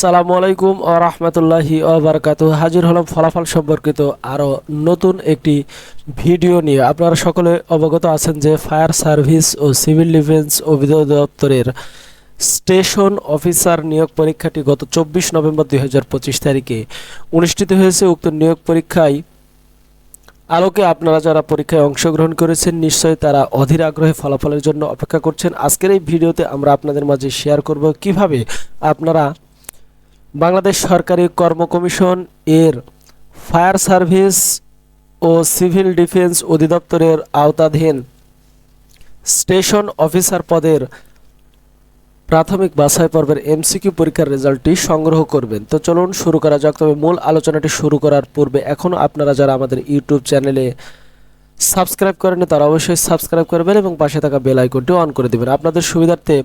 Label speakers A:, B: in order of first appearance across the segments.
A: আসসালামু আলাইকুম ও রহমতুল্লাহি বারকাতু হাজির হলাম ফলাফল সম্পর্কিত আরও নতুন একটি ভিডিও নিয়ে। আপনারা সকলে অবগত আছেন যে ফায়ার সার্ভিস ও সিভিল ডিফেন্স অধিদপ্তরের স্টেশন অফিসার নিয়োগ পরীক্ষাটি গত চব্বিশ নভেম্বর দুই হাজার পঁচিশ তারিখে অনুষ্ঠিত হয়েছে। উক্ত নিয়োগ পরীক্ষায় আলোকে আপনারা যারা পরীক্ষায় অংশগ্রহণ করেছেন, নিশ্চয়ই তারা অধীর আগ্রহে ফলাফলের জন্য অপেক্ষা করছেন। আজকের এই ভিডিওতে আমরা আপনাদের মাঝে শেয়ার করব কীভাবে আপনারা বাংলাদেশ সরকারি কর্ম কমিশন এর ফায়ার সার্ভিস ও সিভিল ডিফেন্স অধিদপ্তরের আওতাধীন স্টেশন অফিসার পদের প্রাথমিক বাছাই পর্বের এমসিকিউ পরীক্ষার রেজাল্টটি সংগ্রহ করবেন। তো চলুন শুরু করা যাক, তবে মূল আলোচনাটি শুরু করার পূর্বে এখনও আপনারা যারা আমাদের ইউটিউব চ্যানেলে সাবস্ক্রাইব করেন তারা অবশ্যই সাবস্ক্রাইব করবেন এবং পাশে থাকা বেল আইকনটি অন করে দেবেন। আপনাদের সুবিধার্থে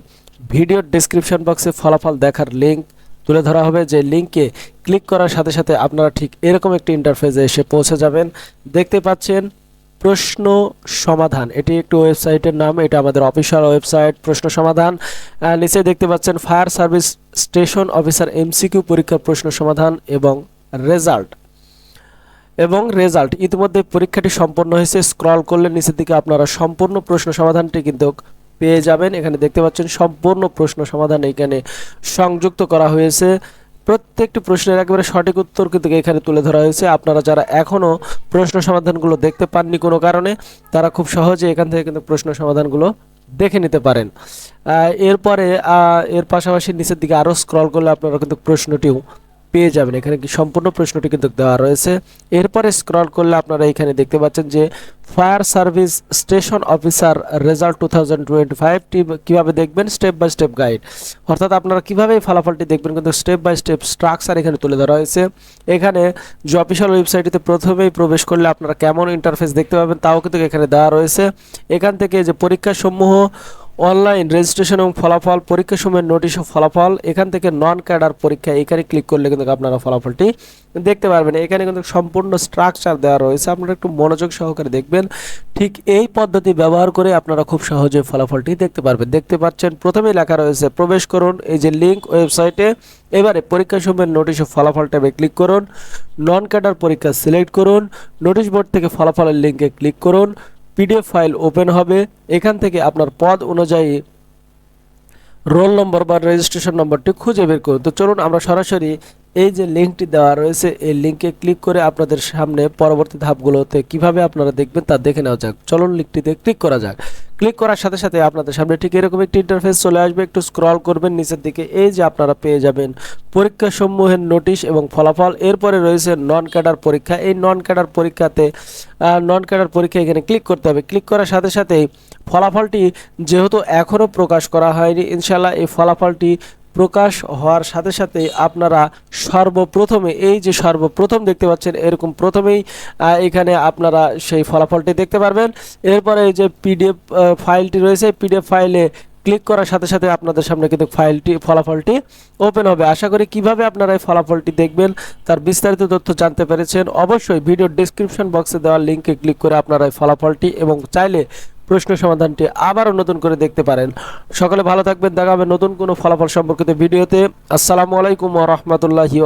A: ভিডিওর ডেসক্রিপশন বক্সে ফলাফল দেখার লিঙ্ক তুলে ধরা হবে যে লিঙ্কে ক্লিক করার সাথে সাথে আপনারা ঠিক এরকম একটি ইন্টারফেসে এসে পৌঁছে যাবেন। দেখতে পাচ্ছেন প্রশ্ন সমাধান। এটি একটি ওয়েবসাইটের নাম, এটা আমাদের অফিসিয়াল ওয়েবসাইট প্রশ্ন সমাধান। নিচে দেখতে পাচ্ছেন fire service station officer MCQ পরীক্ষার প্রশ্ন সমাধান এবং রেজাল্ট এবং রেজাল্ট ইতিমধ্যে পরীক্ষাটি সম্পন্ন হয়েছে। স্ক্রল করলে নিচের দিকে আপনারা সম্পূর্ণ প্রশ্ন সমাধানটি কিন্তু পেয়ে যাবেন। এখানে দেখতে পাচ্ছেন সম্পূর্ণ প্রশ্ন সমাধান এখানে সংযুক্ত করা হয়েছে। প্রত্যেকটি প্রশ্নের একেবারে সঠিক উত্তর কিন্তু এখানে তুলে ধরা হয়েছে। আপনারা যারা এখনও প্রশ্ন সমাধানগুলো দেখতে পাননি কোনো কারণে, তারা খুব সহজে এখান থেকে কিন্তু প্রশ্ন সমাধানগুলো দেখে নিতে পারেন। এরপরে এর পাশাপাশি নিচের দিকে আরও স্ক্রল করলে আপনারা কিন্তু প্রশ্নটিও পেয়ে যাবেন। এখানে কি সম্পূর্ণ প্রশ্নটি কিন্তু দেওয়া রয়েছে। এরপরে স্ক্রল করলে আপনারা এখানে দেখতে পাচ্ছেন যে fire service station officer result two thousand twenty ফাইভটি কীভাবে দেখবেন? স্টেপ বাই স্টেপ গাইড অর্থাৎ আপনারা কীভাবে এই ফলাফলটি দেখবেন? কিন্তু স্টেপ বাই স্টেপ স্ট্রাকচার এখানে তুলে ধরা হয়েছে। এখানে যে অফিসিয়াল ওয়েবসাইটটিতে প্রথমেই প্রবেশ করলে আপনারা কেমন ইন্টারফেস দেখতে পাবেন, তাও কিন্তু এখানে দেওয়া রয়েছে। এখান থেকে যে পরীক্ষাসমূহ অনলাইন রেজিস্ট্রেশন এবং ফলাফল পরীক্ষা সময়ের নোটিশ ও ফলাফল, এখান থেকে নন ক্যাডার পরীক্ষা, এখানে ক্লিক করলে কিন্তু আপনারা ফলাফলটি দেখতে পারবেন। এখানে কিন্তু সম্পূর্ণ স্ট্রাকচার দেওয়া রয়েছে। আপনারা একটু মনোযোগ সহকারে দেখবেন। ঠিক এই পদ্ধতি ব্যবহার করে আপনারা খুব সহজে ফলাফলটি দেখতে পারবেন। দেখতে পাচ্ছেন, প্রথমেই লেখা রয়েছে, প্রবেশ করুন, এই যে লিঙ্ক ওয়েবসাইটে এবারে পরীক্ষা সময়ের নোটিশ ও ফলাফল ট্যাবে ক্লিক করুন। নন ক্যাডার পরীক্ষা সিলেক্ট করুন। নোটিশ বোর্ড থেকে ফলাফলের লিঙ্কে ক্লিক করুন। পিডিএফ ফাইল ওপেন হবে। এখান থেকে আপনার পদ অনুযায়ী রোল নম্বর বা রেজিস্ট্রেশন নম্বরটি খুঁজে বের করুন। তো চলুন আমরা সরাসরি এই যে লিঙ্কটি দেওয়া রয়েছে, এই লিঙ্কে ক্লিক করে আপনাদের সামনে পরবর্তী ধাপগুলোতে কীভাবে আপনারা দেখবেন তা দেখে নেওয়া যাক। চলুন লিঙ্কটিতে ক্লিক করা যাক। ক্লিক করার সাথে সাথে আপনাদের সামনে ঠিক এরকম একটি ইন্টারফেস চলে আসবে। একটু স্ক্রল করবেন, নিচের দিকে এই যে আপনারা পেয়ে যাবেন পরীক্ষা সমূহের নোটিশ এবং ফলাফল। এরপরে রয়েছে নন ক্যাডার পরীক্ষা। এই নন ক্যাডার পরীক্ষাতে নন ক্যাডার পরীক্ষা এখানে ক্লিক করতে হবে। ক্লিক করার সাথে সাথেই ফলাফলটি যেহেতু এখনও প্রকাশ করা হয়নি ইনশাল্লাহ এই ফলাফলটি প্রকাশ হওয়ার সাথে সাথে আপনারা সর্বপ্রথমে, এই যে সর্বপ্রথম দেখতে পাচ্ছেন, এরকম প্রথমেই এখানে আপনারা সেই ফলাফলটি দেখতে পারবেন। এরপরে যে পিডিএফ ফাইলটি রয়েছে, পিডিএফ ফাইলে ক্লিক করার সাথে সাথে আপনাদের সামনে কিন্তু ফাইলটি, ফলাফলটি ওপেন হবে। আশা করি কীভাবে আপনারা এই ফলাফলটি দেখবেন, তার বিস্তারিত তথ্য জানতে পেরেছেন, অবশ্যই ভিডিও ডেসক্রিপশন বক্সে দেওয়া লিঙ্কে ক্লিক করে আপনারা এই ফলাফলটি এবং চাইলে প্রশ্ন সমাধানটি আবারও নতুন করে দেখতে পারেন। সকলে ভালো থাকবেন। দেখা হবে নতুন কোনো ফলাফল সম্পর্কিত ভিডিওতে। আসসালামু আলাইকুম রাহমাতুল্লাহি